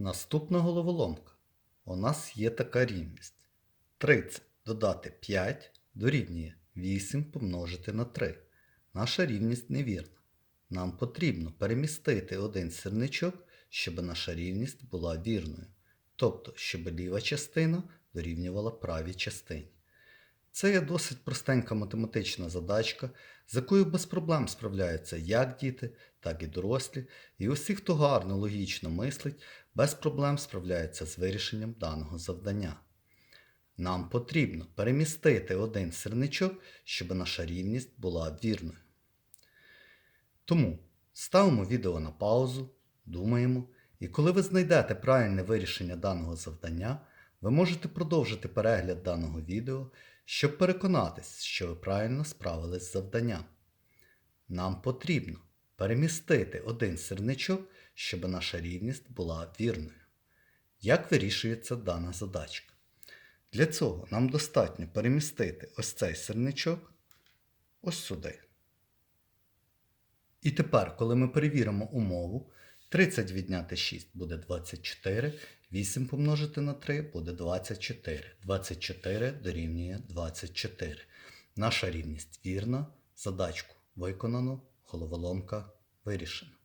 Наступна головоломка. У нас є така рівність. 30 додати 5 дорівнює 8 помножити на 3. Наша рівність невірна. Нам потрібно перемістити один сірничок, щоб наша рівність була вірною. Тобто, щоб ліва частина дорівнювала правій частині. Це є досить простенька математична задачка, з якою без проблем справляються як діти, так і дорослі, і усі, хто гарно логічно мислить, без проблем справляються з вирішенням даного завдання. Нам потрібно перемістити один сірничок, щоб наша рівність була вірною. Тому ставимо відео на паузу, думаємо, і коли ви знайдете правильне вирішення даного завдання, ви можете продовжити перегляд даного відео, щоб переконатись, що ви правильно справились з завданням. Нам потрібно перемістити один сірничок, щоб наша рівність була вірною. Як вирішується дана задачка? Для цього нам достатньо перемістити ось цей сірничок ось сюди. І тепер, коли ми перевіримо умову, 30 відняти 6 буде 24, 8 помножити на 3 буде 24. 24 дорівнює 24. Наша рівність вірна, задачку виконано, головоломка вирішена.